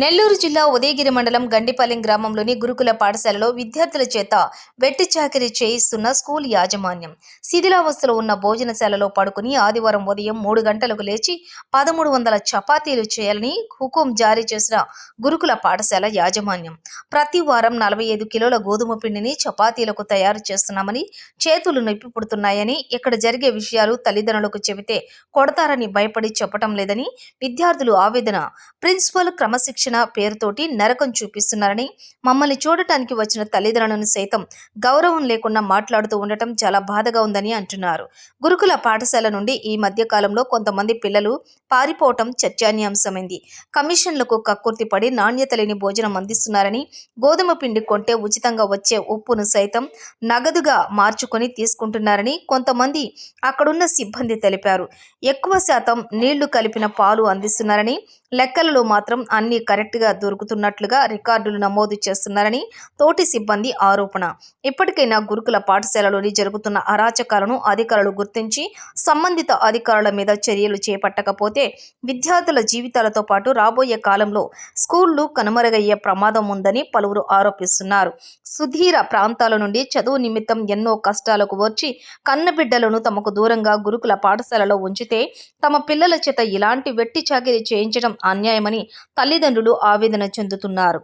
నెల్లూరు జిల్లా ఉదయగిరి మండలం గండిపాలెం గ్రామంలోని గురుకుల పాఠశాలలో విద్యార్థుల చేత వెట్టి చాకరీ చేయిస్తున్న స్కూల్ యాజమాన్యం. శిథిలావస్థలో ఉన్న భోజనశాలలో పడుకుని ఆదివారం ఉదయం మూడు గంటలకు లేచి పదమూడు వందల చపాతీలు చేయాలని హుకుం జారీ చేసిన గురుకుల పాఠశాల యాజమాన్యం. ప్రతి వారం నలభై ఐదు కిలోల గోధుమ పిండిని చపాతీలకు తయారు చేస్తున్నామని చేతులు నొప్పి పుడుతున్నాయని ఇక్కడ జరిగే విషయాలు తల్లిదండ్రులకు చెబితే కొడతారని భయపడి చెప్పటం లేదని విద్యార్థులు ఆవేదన. ప్రిన్సిపల్ క్రమశిక్షణ పేరుతోటి నరకం చూపిస్తున్నారని మమ్మల్ని చూడటానికి వచ్చిన తల్లిదండ్రులను సైతం గౌరవం లేకుండా మాట్లాడుతూ ఉండటం చాలా బాధగా ఉందని అంటున్నారు. గురుకుల పాఠశాల నుండి ఈ మధ్య కాలంలో కొంతమంది పిల్లలు పారిపోవటం చర్చానీయాంశమైంది. కమిషన్లకు కక్కుర్తి పడి నాణ్యత లేని భోజనం అందిస్తున్నారని గోధుమ పిండి కొంటే ఉచితంగా వచ్చే ఉప్పును సైతం నగదుగా మార్చుకొని తీసుకుంటున్నారని కొంతమంది అక్కడున్న సిబ్బంది తెలిపారు. ఎక్కువ శాతం నీళ్ళు కలిపిన పాలు అందిస్తున్నారని లెక్కలలో మాత్రం అన్ని కరెక్ట్గా దొరుకుతున్నట్లుగా రికార్డులు నమోదు చేస్తున్నారని తోటి సిబ్బంది ఆరోపణ. ఇప్పటికైనా గురుకుల పాఠశాలలోని జరుగుతున్న అరాచకాలను అధికారులు గుర్తించి సంబంధిత అధికారుల మీద చర్యలు చేపట్టకపోతే విద్యార్థుల జీవితాలతో పాటు రాబోయే కాలంలో స్కూళ్ళు కనుమరుగయ్యే ప్రమాదం ఉందని పలువురు ఆరోపిస్తున్నారు. సుధీర ప్రాంతాల నుండి చదువు నిమిత్తం ఎన్నో కష్టాలకు వచ్చి కన్నబిడ్డలను తమకు దూరంగా గురుకుల పాఠశాలలో ఉంచితే తమ పిల్లల చేత ఇలాంటి వెట్టి చాకిరీ చేయించడం అన్యాయమని తల్లిదండ్రులు తల్లిదండ్రులు ఆవేదన చెందుతున్నారు.